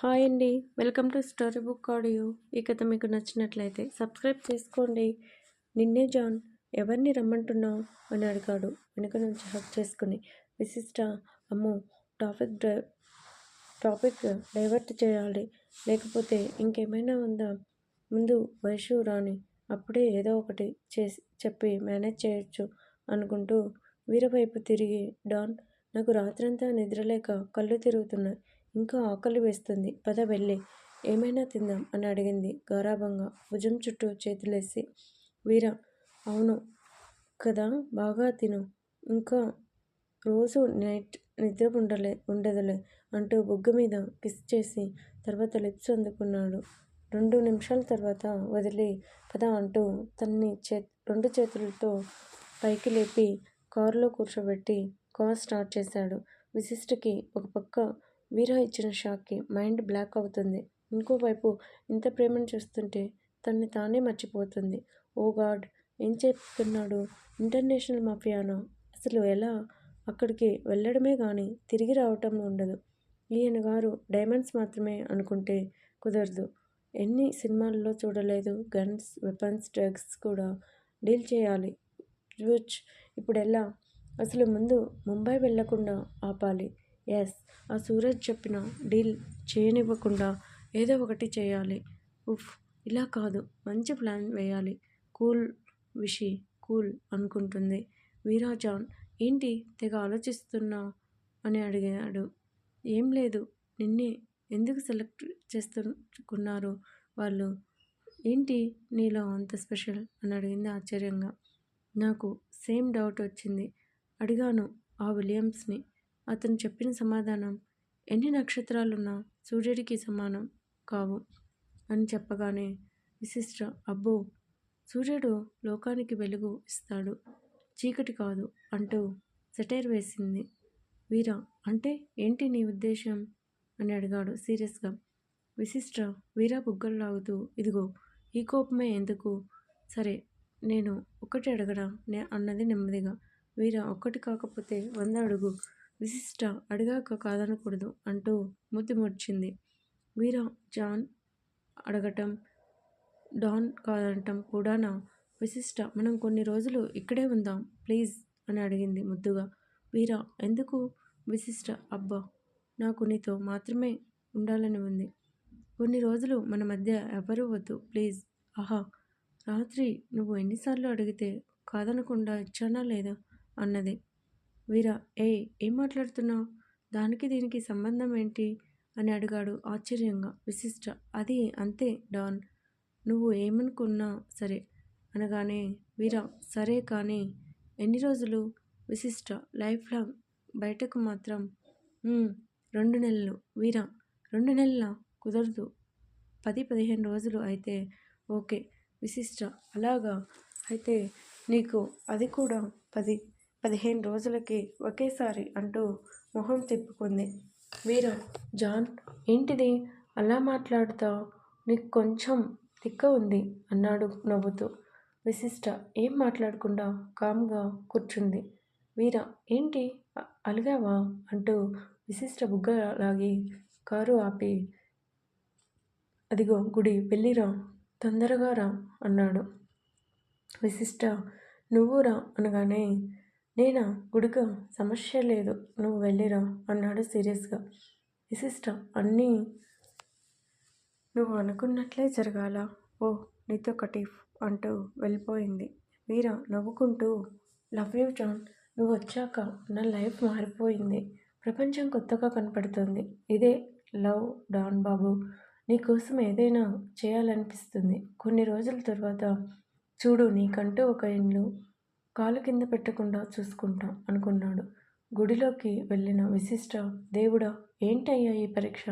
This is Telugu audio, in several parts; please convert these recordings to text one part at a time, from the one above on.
హాయ్ అండి. Welcome to story book audio. ఈ కథ మీకు నచ్చినట్లయితే సబ్స్క్రైబ్ చేసుకోండి. నిన్నే జాన్ ఎవరిని రమ్మంటున్నావు అని అడిగాడు. వెనుక నుంచి హక్ చేసుకుని విశిష్ట అమ్మో టాపిక్ డ్రై టాపిక్ డైవర్ట్ చేయాలి. లేకపోతే ఇంకేమైనా ఉందా? ముందు వైషు రాని అప్పుడే ఏదో ఒకటి చేసి చెప్పి మేనేజ్ చేయొచ్చు అనుకుంటూ వీరవైపు తిరిగి డాన్ నాకు రాత్రంతా నిద్రలేక కళ్ళు తిరుగుతున్నాయి. ఇంకా ఆకలి వేస్తుంది. పద వెళ్ళి. ఏమైనా తిందాం అని అడిగింది గారాభంగా. భుజం చుట్టూ చేతులేసి వీర అవును కదా బాగా తిను. ఇంకా రోజు నైట్ నిద్ర ఉండలే ఉండదులే అంటూ బొగ్గు మీద కిస్ చేసి తర్వాత లిప్స్ అందుకున్నాడు. రెండు నిమిషాల తర్వాత వదిలి పద అంటూ తన్ని చే రెండు చేతులతో పైకి లేపి కారులో కూర్చోబెట్టి కార్ స్టార్ట్ చేశాడు. విశిష్టకి ఒక పక్క వీర ఇచ్చిన షాక్కి మైండ్ బ్లాక్ అవుతుంది. ఇంకోవైపు ఇంత ప్రేమను చూస్తుంటే తన్ని తానే మర్చిపోతుంది. ఓ గాడ్ ఏం చెప్తున్నాడు ఇంటర్నేషనల్ మాఫియానా? అసలు ఎలా? అక్కడికి వెళ్ళడమే కానీ తిరిగి రావటం ఉండదు. ఈయన గారు డైమండ్స్ మాత్రమే అనుకుంటే కుదరదు. ఎన్ని సినిమాల్లో చూడలేదు గన్స్ వెపన్స్ డ్రగ్స్ కూడా డీల్ చేయాలి. జ్యూచ్ ఇప్పుడు ఎలా? అసలు ముందు ముంబై వెళ్ళకుండా ఆపాలి. ఎస్. ఆ సూరజ్ చెప్పిన డీల్ చేయనివ్వకుండా ఏదో ఒకటి చేయాలి. ఉఫ్ ఇలా కాదు. మంచి ప్లాన్ వేయాలి. కూల్ విషి కూల్ అనుకుంటుంది. వీరాజాన్ ఏంటి తెగ ఆలోచిస్తున్నా అని అడిగాడు. ఏం లేదు. నిన్నే ఎందుకు సెలెక్ట్ చేస్తుకున్నారు వాళ్ళు? ఏంటి నీలో అంత స్పెషల్? అని అడిగింది ఆశ్చర్యంగా. నాకు సేమ్ డౌట్ వచ్చింది. అడిగాను ఆ విలియమ్స్ని. అతను చెప్పిన సమాధానం ఎన్ని నక్షత్రాలున్నా సూర్యుడికి సమానం కావు అని చెప్పగానే విశిష్ట అబ్బో! సూర్యుడు లోకానికి వెలుగు ఇస్తాడు. చీకటి కాదు అంటూ సెటైర్ వేసింది. వీర అంటే ఏంటి నీ ఉద్దేశం అని అడిగాడు సీరియస్గా. విశిష్ట వీర బుగ్గలు లాగుతూ ఇదిగో ఈ కోపమే ఎందుకు? సరే నేను ఒకటి అడగడా నే అన్నది నెమ్మదిగా. వీర ఒక్కటి కాకపోతే వంద అడుగు. విశిష్ట అడిగాక కాదనకూడదు అంటూ ముద్దు ముడిచింది. వీరా జాన్ అడగటం డాన్ కాదనటం కూడానా విశిష్ట మనం కొన్ని రోజులు ఇక్కడే ఉందాం ప్లీజ్ అని అడిగింది ముద్దుగా. వీర ఎందుకు? విశిష్ట అబ్బా నాకు నీతో మాత్రమే ఉండాలని ఉంది. కొన్ని రోజులు మన మధ్య ఎవరూ వద్దు ప్లీజ్. ఆహా రాత్రి నువ్వు ఎన్నిసార్లు అడిగితే కాదనకుండా ఇచ్చానా లేదా? అన్నది వీరా ఏ ఏం మాట్లాడుతున్నావు? దానికి దీనికి సంబంధం ఏంటి? అని అడిగాడు ఆశ్చర్యంగా. విశిష్ట అది అంతే డాన్. నువ్వు ఏమనుకున్నా సరే. అనగానే వీరా సరే కానీ ఎన్ని రోజులు? విశిష్ట లైఫ్ లాంగ్ బయటకు మాత్రం రెండు నెలలు. వీరా రెండు నెలల? కుదరదు. పది పదిహేను రోజులు అయితే ఓకే. విశిష్ట అలాగా? అయితే నీకు అది కూడా పది. పదిహేను రోజులకి ఒకేసారి అంటూ మొహం తిప్పుకుంది. వీర జాన్ ఏంటిది? అలా మాట్లాడుతావు? నీకు కొంచెం తిక్క ఉంది అన్నాడు నవ్వుతూ. విశిష్ట ఏం మాట్లాడకుండా కామ్గా కూర్చుంది. వీర ఏంటి? అలిగావా అంటూ విశిష్ట బుగ్గ లాగి కారు ఆపి అదిగో గుడి వెళ్ళిరా తొందరగా రా అన్నాడు. విశిష్ట నువ్వు రా అనగానే నేనా? గుడిక? సమస్య లేదు. నువ్వు వెళ్ళిరా అన్నాడు సీరియస్గా. విశిష్ట. అన్నీ నువ్వు అనుకున్నట్లే జరగాల. ఓ నీతో కటీఫ్ అంటూ వెళ్ళిపోయింది. వీరా నవ్వుకుంటూ లవ్ యూ జాన్. నువ్వు వచ్చాక నా లైఫ్ మారిపోయింది. ప్రపంచం కొత్తగా కనపడుతుంది. ఇదే లవ్ డాన్ బాబు. నీకోసం ఏదైనా చేయాలనిపిస్తుంది. కొన్ని రోజుల తర్వాత చూడు నీకంటూ ఒక ఇల్లు కాలు కింద పెట్టకుండా చూసుకుంటాం అనుకున్నాడు. గుడిలోకి వెళ్ళిన విశిష్ట దేవుడా ఏంటయ్యా ఈ పరీక్ష?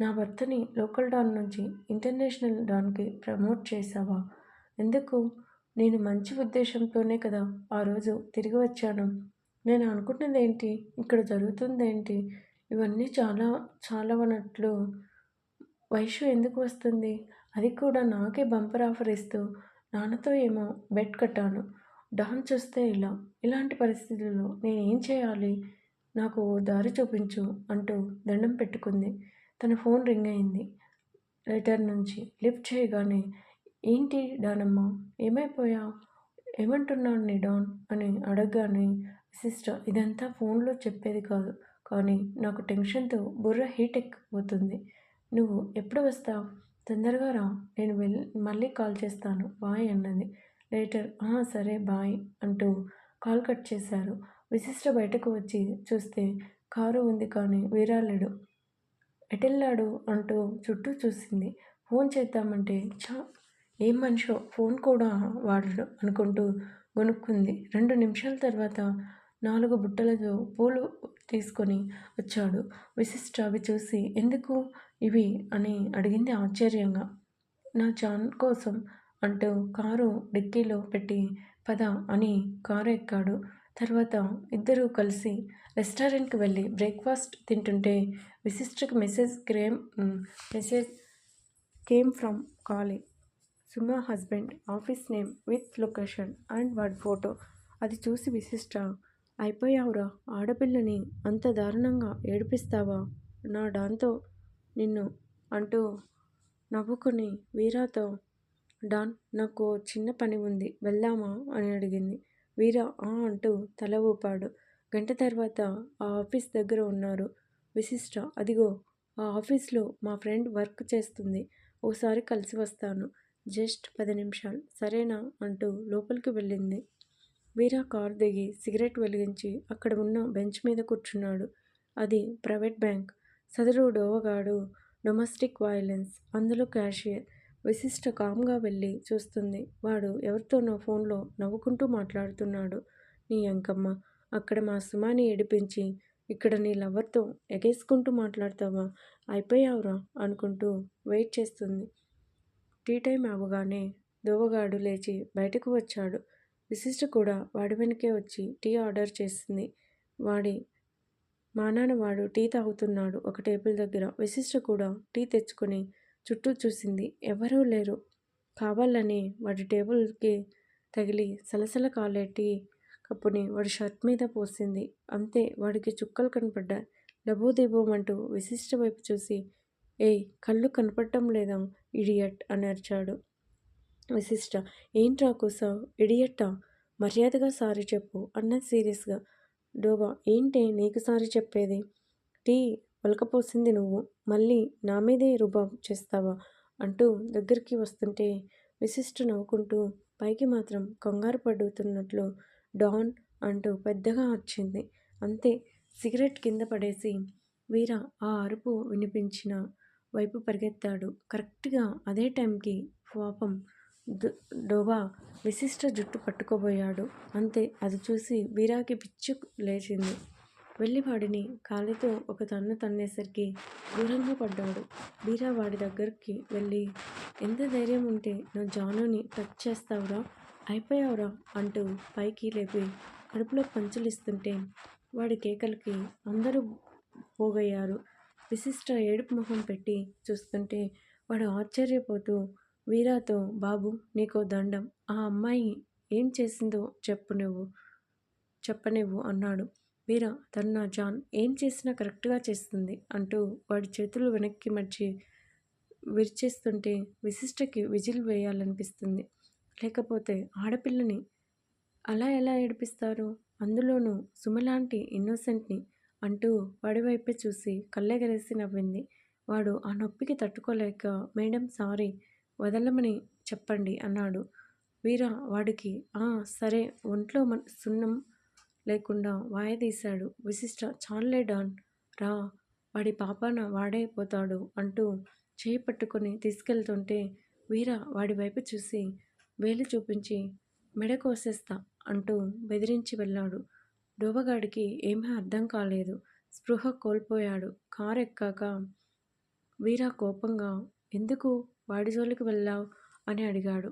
నా భర్తని లోకల్ డాన్ నుంచి ఇంటర్నేషనల్ డాన్కి ప్రమోట్ చేశావా? ఎందుకు? నేను మంచి ఉద్దేశంతోనే కదా ఆ రోజు తిరిగి వచ్చాను. నేను అనుకుంటున్నది ఏంటి ఇక్కడ జరుగుతుందేంటి? ఇవన్నీ చాలా చాలవనట్లు వయసు ఎందుకు వస్తుంది? అది కూడా నాకే బంపర్ ఆఫర్ ఇస్తూ నాన్నతో ఏమో బెడ్ కట్టాను. డాన్స్ చూస్తే ఇలా ఇలాంటి పరిస్థితుల్లో నేను ఏం చేయాలి? నాకు ఓ దారి చూపించు అంటూ దండం పెట్టుకుంది. తన ఫోన్ రింగ్ అయింది. లెటర్ నుంచి లిఫ్ట్ చేయగానే ఏంటి డానమ్మ ఏమైపోయా? ఏమంటున్నాడు నీ డాన్? అని అడగగానే సిస్టర్ ఇదంతా ఫోన్లో చెప్పేది కాదు కానీ నాకు టెన్షన్తో బుర్ర హీట్ ఎక్కిపోతుంది. నువ్వు ఎప్పుడు వస్తావు? తొందరగా రా నేను వెళ్ళి మళ్ళీ కాల్ చేస్తాను బాయ్ అన్నది. లేటర్ సరే బాయ్ అంటూ కాల్ కట్ చేశారు. విశిష్ట బయటకు వచ్చి చూస్తే కారు ఉంది కానీ వీరాలేడు ఎటెళ్ళాడు? అంటూ చుట్టూ చూసింది. ఫోన్ చేద్దామంటే చా ఏం మనిషో ఫోన్ కూడా వాడడు అనుకుంటూ గొనుక్కుంది. రెండు నిమిషాల తర్వాత నాలుగు బుట్టలతో పూలు తీసుకొని వచ్చాడు. విశిష్ట అవి చూసి ఎందుకు ఇవి? అని అడిగింది ఆశ్చర్యంగా. నా జాన్ కోసం అంటూ కారు డిక్కీలో పెట్టి పద అని కారు ఎక్కాడు. తర్వాత ఇద్దరూ కలిసి రెస్టారెంట్కి వెళ్ళి బ్రేక్ఫాస్ట్ తింటుంటే విశిష్టకు message came message came from కాలే. Suma husband office name with location and వాడి ఫోటో. అది చూసి విశిష్ట అయిపోయావురా ఆడపిల్లని అంత దారుణంగా ఏడిపిస్తావా? నా దాంతో నిన్ను అంటూ నవ్వుకుని వీరాతో డాన్ నాకు చిన్న పని ఉంది వెళ్దామా? అని అడిగింది. వీరా ఆ అంటూ తల ఊపాడు. గంట తర్వాత ఆ ఆఫీస్ దగ్గర ఉన్నారు. విశిష్ట అదిగో ఆ ఆఫీస్లో మా ఫ్రెండ్ వర్క్ చేస్తుంది. ఓసారి కలిసి వస్తాను. జస్ట్ పది నిమిషాలు. సరేనా? అంటూ లోపలికి వెళ్ళింది. వీరా కార్ దిగి సిగరెట్ వెలిగించి అక్కడ ఉన్న బెంచ్ మీద కూర్చున్నాడు. అది ప్రైవేట్ బ్యాంక్. సదరు డోవగాడు డొమెస్టిక్ వైలెన్స్ అందులో క్యాషియర్. విశిష్ట కామ్గా వెళ్ళి చూస్తుంది. వాడు ఎవరితోనో ఫోన్లో నవ్వుకుంటూ మాట్లాడుతున్నాడు. నీ అంకమ్మ అక్కడ మా సుమాని ఏడిపించి ఇక్కడ నీ లవర్తో ఎగేసుకుంటూ మాట్లాడతావా? అయిపోయావురా అనుకుంటూ వెయిట్ చేస్తుంది. టీ టైం అవ్వగానే దోవగాడు లేచి బయటకు వచ్చాడు. విశిష్ట కూడా వాడి వెనకే వచ్చి టీ ఆర్డర్ చేసింది వాడి మా వాడు టీ తాగుతున్నాడు. ఒక టేబుల్ దగ్గర విశిష్ట కూడా టీ తెచ్చుకొని చుట్టూ చూసింది. ఎవరూ లేరు. కావాలని వాడి టేబుల్కి తగిలి సలసల కాలే టీ కప్పుని వాడి షర్ట్ మీద పోసింది. అంతే వాడికి చుక్కలు కనపడ్డాయి డబోదిబోమంటూ విశిష్ట వైపు చూసి ఏయ్ కళ్ళు కనపడటం లేదా ఇడియట్ అని అరిచాడు. విశిష్ట ఏంట్రా కూసావు? ఇడియట్టా? మర్యాదగా సారీ చెప్పు అన్న సీరియస్గా. డోబా ఏంటి నీకు సారీ చెప్పేది? టీ పలకపోసింది నువ్వు. మళ్ళీ నా మీదే రుబాబ్ చేస్తావా? అంటూ దగ్గరికి వస్తుంటే విశిష్ట నవ్వుకుంటూ పైకి మాత్రం కంగారు పడుతున్నట్లు డాన్ అంటూ పెద్దగా వచ్చింది అంతే సిగరెట్ కింద పడేసి వీర ఆ అరుపు వినిపించిన వైపు పరిగెత్తాడు. కరెక్ట్గా అదే టైంకి పాపం డోబా విశిష్ట జుట్టు పట్టుకోబోయాడు. అంతే అది చూసి వీరాకి పిచ్చు లేచింది. వెళ్ళి వాడిని కాలితో ఒక తన్ను తన్నేసరికి దూరంగా పడ్డాడు. వీరా వాడి దగ్గరికి వెళ్ళి ఎంత ధైర్యం ఉంటే నా జానుని టచ్ చేస్తావురా? అయిపోయావురా? అంటూ పైకి లేపి కడుపులో పంచులిస్తుంటే వాడి కేకలకి అందరూ పోగయ్యారు. విశిష్ట ఏడుపు మొహం పెట్టి చూస్తుంటే వాడు ఆశ్చర్యపోతూ వీరాతో బాబు నీకో దండం. ఆ అమ్మాయి ఏం చేసిందో చెప్పు నువ్వు చెప్పనివ్వు అన్నాడు. వీర నా జాన్ ఏం చేసినా కరెక్ట్గా చేస్తుంది అంటూ వాడి చేతులు వెనక్కి మర్చి విరిచేస్తుంటే విశిష్టకి విజిల్ వేయాలనిపిస్తుంది. లేకపోతే ఆడపిల్లని అలా ఎలా ఏడిపిస్తారు? అందులోనూ సుమలాంటి ఇన్నోసెంట్ని అంటూ వాడివైపే చూసి కళ్ళెగరేసి నవ్వింది. వాడు ఆ నొప్పికి తట్టుకోలేక మేడం సారీ వదలమని చెప్పండి అన్నాడు. వీరా వాడికి ఆ సరే ఒంట్లో సున్నం లేకుండా వాయదీశాడు. విశిష్ట చాన్లే డాన్ రా వాడి పాపాన వాడైపోతాడు అంటూ చేయి పట్టుకొని తీసుకెళ్తుంటే వీర వాడి వైపు చూసి వేలు చూపించి మెడ కోసేస్తా అంటూ బెదిరించి వెళ్ళాడు. డోబగాడికి ఏమీ అర్థం కాలేదు. స్పృహ కోల్పోయాడు. కారు ఎక్కాక వీర కోపంగా ఎందుకు వాడి జోలికి వెళ్ళావు? అని అడిగాడు.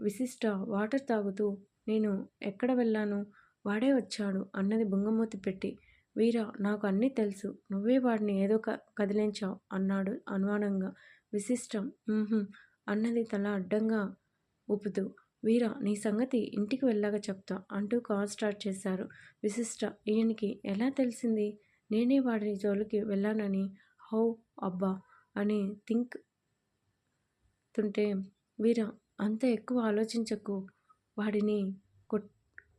విశిష్ట వాటర్ తాగుతూ నేను ఎక్కడ వెళ్ళాను? వాడే వచ్చాడు అన్నది బుంగమూతి పెట్టి. వీరా నాకు అన్నీ తెలుసు. నువ్వే వాడిని ఏదో క కదిలించావు అన్నాడు అనుమానంగా. విశిష్టం. అన్నది తల అడ్డంగా ఊపుతూ. వీరా నీ సంగతి ఇంటికి వెళ్ళాక చెప్తా అంటూ కాల్ స్టార్ట్ చేశారు. విశిష్ట ఈయనకి ఎలా తెలిసింది? నేనే వాడి జోలికి వెళ్ళానని. హౌ అబ్బా అని థింక్ తుంటే వీరా అంత ఎక్కువ ఆలోచించకు. వాడిని కొట్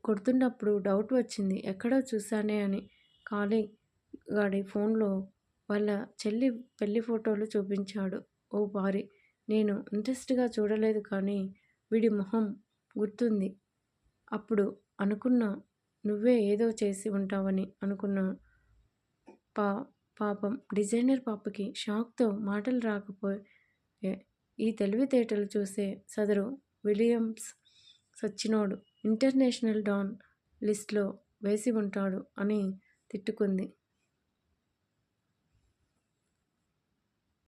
కొడుతున్నప్పుడు డౌట్ వచ్చింది. ఎక్కడో చూశానే అని. ఖాళీ గాడి ఫోన్లో వాళ్ళ చెల్లి పెళ్ళి ఫోటోలు చూపించాడు. ఓ భారీ. నేను ఇంట్రెస్ట్గా చూడలేదు కానీ వీడి మొహం గుర్తుంది. అప్పుడు అనుకున్నా నువ్వే ఏదో చేసి ఉంటావని అనుకున్నా పా పాపం డిజైనర్ పాపకి షాక్తో మాటలు రాకపోయే ఈ తెలివితేటలు చూసే సదరు విలియమ్స్ సచ్చినోడు. ఇంటర్నేషనల్ డాన్ లిస్ట్లో వేసి ఉంటాడు అని తిట్టుకుంది.